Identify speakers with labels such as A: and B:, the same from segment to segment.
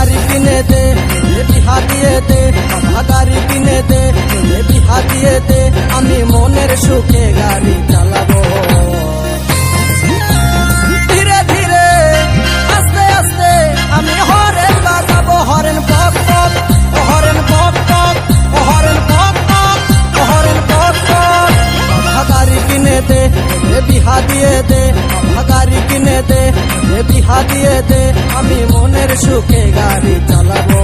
A: হাদারি কিনে দে, লেবি হাতিয়ে দে হাদারি কিনে দে, লেবি হাতিয়ে দে, আমি মনের সুখে গাড়ি চালাবো। ধীরে ধীরে, আস্তে আস্তে আমি হরেন বাজাবো, হরেন পপ পপ হরেন পপ পপ হরেন পপ পপ হরেন পপ পপ। হাদারি কিনে দে, লেবি দিয়ে দে আমি মনের সুখে গাড়ি চালাবো।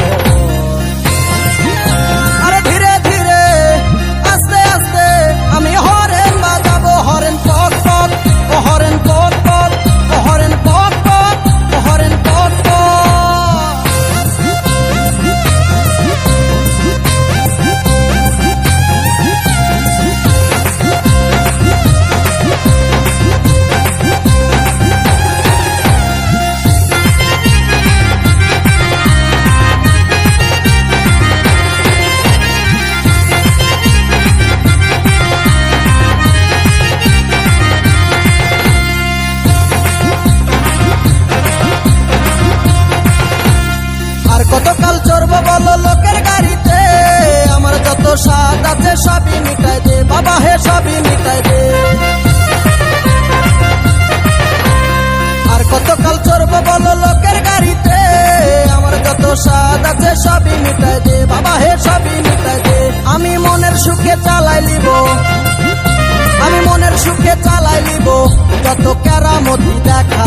A: সবই মিটাই দে, বাবা হে, সবই মিটাই দে। আমি মনের সুখে চালাই লিব আমি মনের সুখে চালাই লিব যত কেরামতি দেখা